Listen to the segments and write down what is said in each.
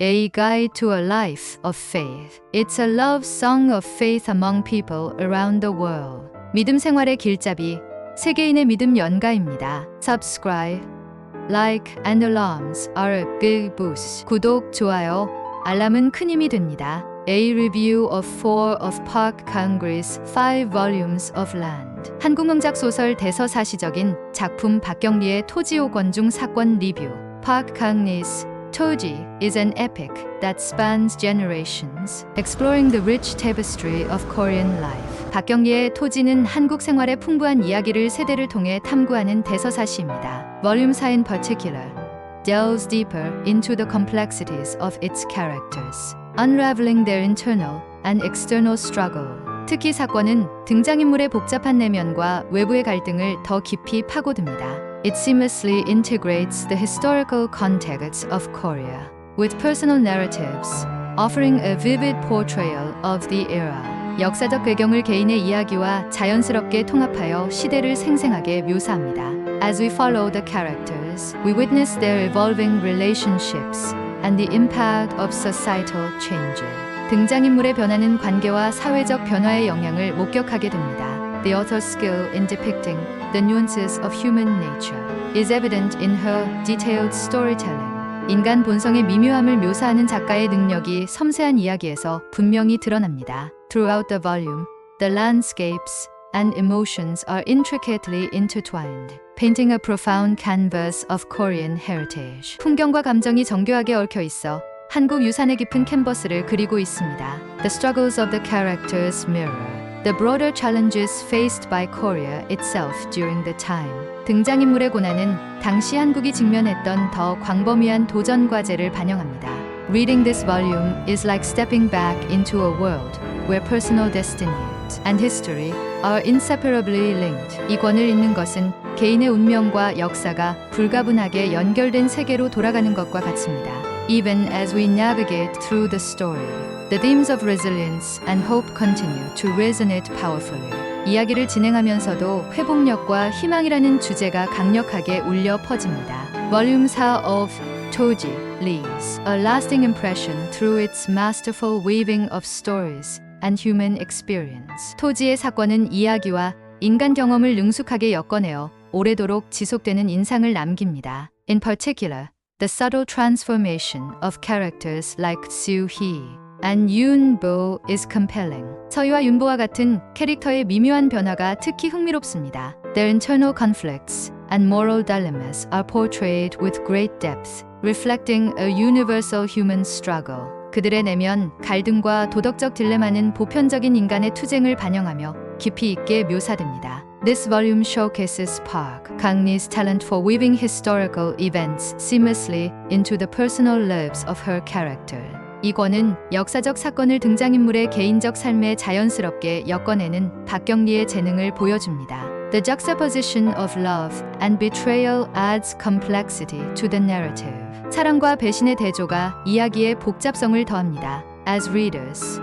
A Guide to a Life of Faith. It's a love song of faith among people around the world. 믿음 생활의 길잡이, 세계인의 믿음 연가입니다. Subscribe, like and alarms are a big boost. 구독, 좋아요, 알람은 큰 힘이 됩니다. A review of four of Park Kang-ri's five volumes of land. 한국명작 소설 대서사시적인 작품 박경리의 토지오건중 사건 리뷰. Park Kang-ri's Toji is an epic that spans generations, exploring the rich tapestry of Korean life. 박경리의 토지는 한국 생활의 풍부한 이야기를 세대를 통해 탐구하는 대서사시입니다. Volume 4 in particular delves deeper into the complexities of its characters, unraveling their internal and external struggle. 특히 사건은 등장인물의 복잡한 내면과 외부의 갈등을 더 깊이 파고듭니다. It seamlessly integrates the historical context of Korea with personal narratives, offering a vivid portrayal of the era. 역사적 배경을 개인의 이야기와 자연스럽게 통합하여 시대를 생생하게 묘사합니다. As we follow the characters, we witness their evolving relationships and the impact of societal changes. 등장인물의 변화는 관계와 사회적 변화의 영향을 목격하게 됩니다. The author's skill in depicting the nuances of human nature is evident in her detailed storytelling. 인간 본성의 미묘함을 묘사하는 작가의 능력이 섬세한 이야기에서 분명히 드러납니다. Throughout the volume, the landscapes and emotions are intricately intertwined, painting a profound canvas of Korean heritage. 풍경과 감정이 정교하게 얽혀 있어 한국 유산의 깊은 캔버스를 그리고 있습니다. The struggles of the characters mirror the broader challenges faced by Korea itself during the time. 등장인물의 고난은 당시 한국이 직면했던 더 광범위한 도전 과제를 반영합니다. Reading this volume is like stepping back into a world where personal destinies and history are inseparably linked. 이 권을 읽는 것은 개인의 운명과 역사가 불가분하게 연결된 세계로 돌아가는 것과 같습니다. Even as we navigate through the story, the themes of resilience and hope continue to resonate powerfully. 이야기를 진행하면서도 회복력과 희망이라는 주제가 강력하게 울려 퍼집니다. Volume 4 of Toji leaves a lasting impression through its masterful weaving of stories and human experience. 토지의 사건은 이야기와 인간 경험을 능숙하게 엮어내어 오래도록 지속되는 인상을 남깁니다. In particular, the subtle transformation of characters like Soo Hee Yoon Bo is compelling. 서희와 윤보와 같은 캐릭터의 미묘한 변화가 특히 흥미롭습니다. Their internal conflicts and moral dilemmas are portrayed with great depth, reflecting a universal human struggle. 그들의 내면, 갈등과 도덕적 딜레마는 보편적인 인간의 투쟁을 반영하며 깊이 있게 묘사됩니다. This volume showcases Park Kang-ni's talent for weaving historical events seamlessly into the personal lives of her character. 이 권은 역사적 사건을 등장인물의 개인적 삶에 자연스럽게 엮어내는 박경리의 재능을 보여줍니다. The juxtaposition of love and betrayal adds complexity to the narrative. 사랑과 배신의 대조가 이야기의 복잡성을 더합니다. As readers,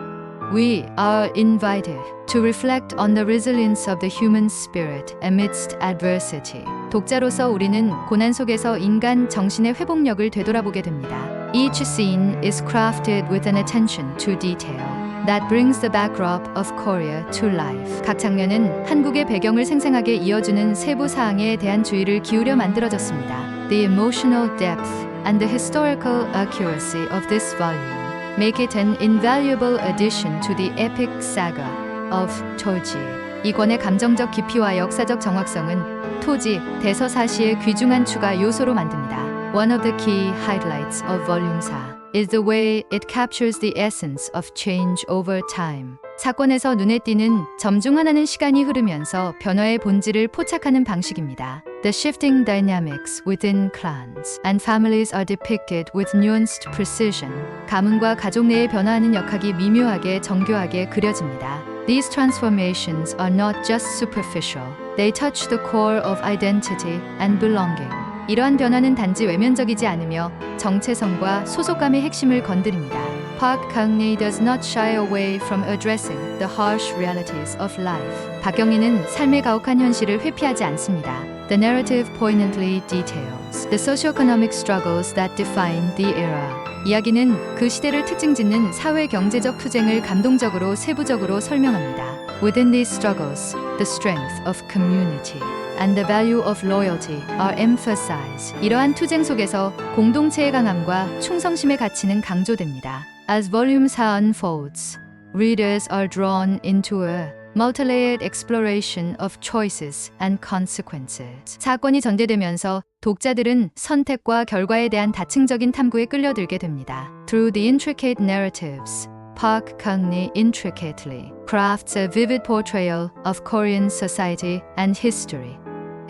we are invited to reflect on the resilience of the human spirit amidst adversity. 독자로서 우리는 고난 속에서 인간 정신의 회복력을 되돌아보게 됩니다. Each scene is crafted with an attention to detail that brings the backdrop of Korea to life. 각 장면은 한국의 배경을 생생하게 이어주는 세부 사항에 대한 주의를 기울여 만들어졌습니다. The emotional depth and the historical accuracy of this volume make it an invaluable addition to the epic saga of 토지. 이 권의 감정적 깊이와 역사적 정확성은 토지, 대서사시의 귀중한 추가 요소로 만듭니다. One of the key highlights of Volume 4 is the way it captures the essence of change over time. 사건에서 눈에 띄는 점중하나는 시간이 흐르면서 변화의 본질을 포착하는 방식입니다. The shifting dynamics within clans and families are depicted with nuanced precision. 가문과 가족 내의 변화하는 역학이 미묘하게 정교하게 그려집니다. These transformations are not just superficial. They touch the core of identity and belonging. 이러한 변화는 단지 외면적이지 않으며 정체성과 소속감의 핵심을 건드립니다. Park Kang-ni does not shy away from addressing the harsh realities of life. 박경리는 삶의 가혹한 현실을 회피하지 않습니다. The narrative poignantly details the socioeconomic struggles that define the era. 이야기는 그 시대를 특징 짓는 사회 경제적 투쟁을 감동적으로 세부적으로 설명합니다. Within these struggles, the strength of community and the value of loyalty are emphasized. 이러한 투쟁 속에서 공동체의 강함과 충성심의 가치는 강조됩니다. As volume 4 unfolds, readers are drawn into a multi-layered exploration of choices and consequences. 사건이 전개되면서 독자들은 선택과 결과에 대한 다층적인 탐구에 끌려들게 됩니다. Through the intricate narratives, Park Kang-ni intricately crafts a vivid portrayal of Korean society and history,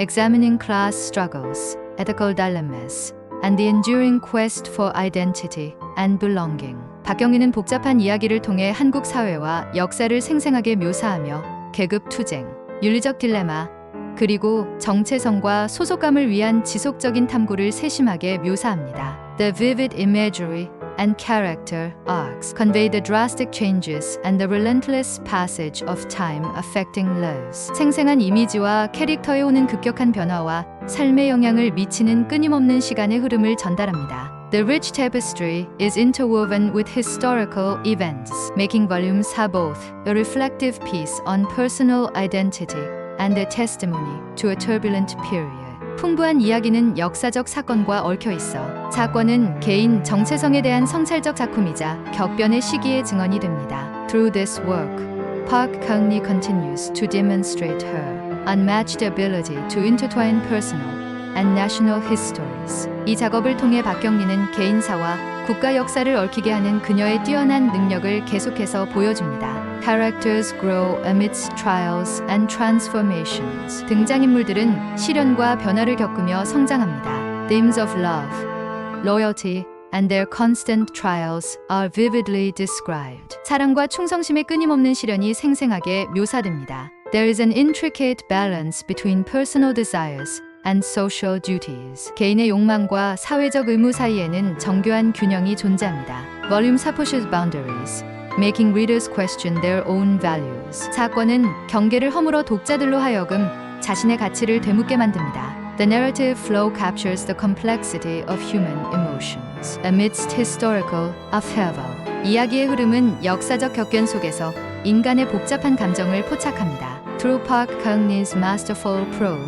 examining class struggles, ethical dilemmas, and the enduring quest for identity and belonging. 박경리는 복잡한 이야기를 통해 한국 사회와 역사를 생생하게 묘사하며 계급 투쟁, 윤리적 딜레마, 그리고 정체성과 소속감을 위한 지속적인 탐구를 세심하게 묘사합니다. The vivid imagery and character arcs convey the drastic changes and the relentless passage of time affecting lives. 생생한 이미지와 캐릭터에 오는 급격한 변화와 삶에 영향을 미치는 끊임없는 시간의 흐름을 전달합니다. The rich tapestry is interwoven with historical events, making volume 4 both a reflective piece on personal identity and a testimony to a turbulent period. 풍부한 이야기는 역사적 사건과 얽혀 있어 사건은 개인 정체성에 대한 성찰적 작품이자 격변의 시기의 증언이 됩니다. Through this work, Park Kang-ni continues to demonstrate her unmatched ability to intertwine personal and national histories. 이 작업을 통해 박경리는 개인사와 국가 역사를 얽히게 하는 그녀의 뛰어난 능력을 계속해서 보여줍니다. Characters grow amidst trials and transformations. 등장인물들은 시련과 변화를 겪으며 성장합니다. Themes of love, loyalty, and their constant trials are vividly described. 사랑과 충성심의 끊임없는 시련이 생생하게 묘사됩니다. There is an intricate balance between personal desires and social duties. 개인의 욕망과 사회적 의무 사이에는 정교한 균형이 존재합니다. Volume 4 pushes boundaries. Making readers question their own values. 사건은 경계를 허물어 독자들로 하여금 자신의 가치를 되묻게 만듭니다. The narrative flow captures the complexity of human emotions amidst historical upheaval. 이야기의 흐름은 역사적 격변 속에서 인간의 복잡한 감정을 포착합니다. Through Park Kang-ni's masterful prose,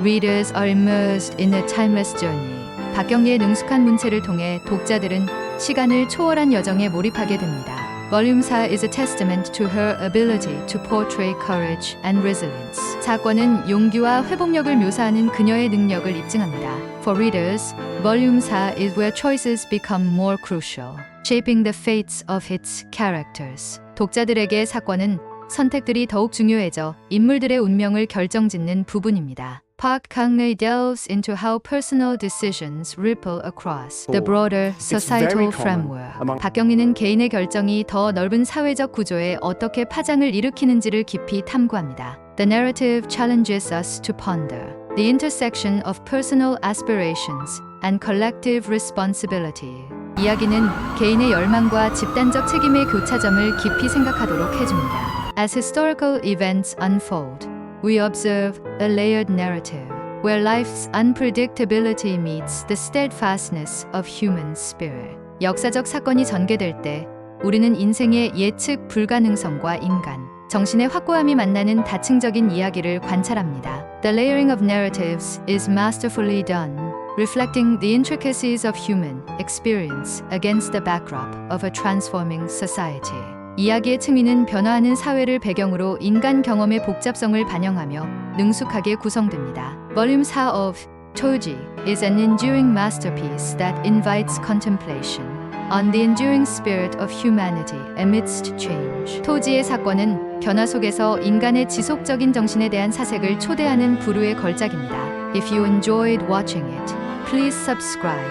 readers are immersed in a timeless journey. 박경리의 능숙한 문체를 통해 독자들은 시간을 초월한 여정에 몰입하게 됩니다. Volume 4 is a testament to her ability to portray courage and resilience. 사건은 용기와 회복력을 묘사하는 그녀의 능력을 입증합니다. For readers, Volume 4 is where choices become more crucial, shaping the fates of its characters. 독자들에게 사건은 선택들이 더욱 중요해져 인물들의 운명을 결정짓는 부분입니다. Park Kang-rae delves into how personal decisions ripple across the broader societal framework. 박경리는 개인의 결정이 더 넓은 사회적 구조에 어떻게 파장을 일으키는지를 깊이 탐구합니다. The narrative challenges us to ponder the intersection of personal aspirations and collective responsibility. 이야기는 개인의 열망과 집단적 책임의 교차점을 깊이 생각하도록 해줍니다. As historical events unfold, we observe a layered narrative where life's unpredictability meets the steadfastness of human spirit. 역사적 사건이 전개될 때 우리는 인생의 예측 불가능성과 인간, 정신의 확고함이 만나는 다층적인 이야기를 관찰합니다. The layering of narratives is masterfully done, reflecting the intricacies of human experience against the backdrop of a transforming society. 이야기의 층위는 변화하는 사회를 배경으로 인간 경험의 복잡성을 반영하며 능숙하게 구성됩니다. Volume 4 of Toji is an enduring masterpiece that invites contemplation on the enduring spirit of humanity amidst change. 토지의 사건은 변화 속에서 인간의 지속적인 정신에 대한 사색을 초대하는 부류의 걸작입니다. If you enjoyed watching it, please subscribe,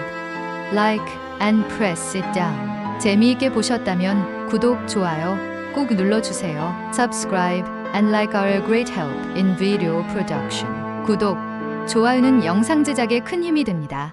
like, and press it down. 재미있게 보셨다면 구독, 좋아요 꼭 눌러주세요. Subscribe and like a great help in video production. 구독, 좋아요는 영상 제작에 큰 힘이 됩니다.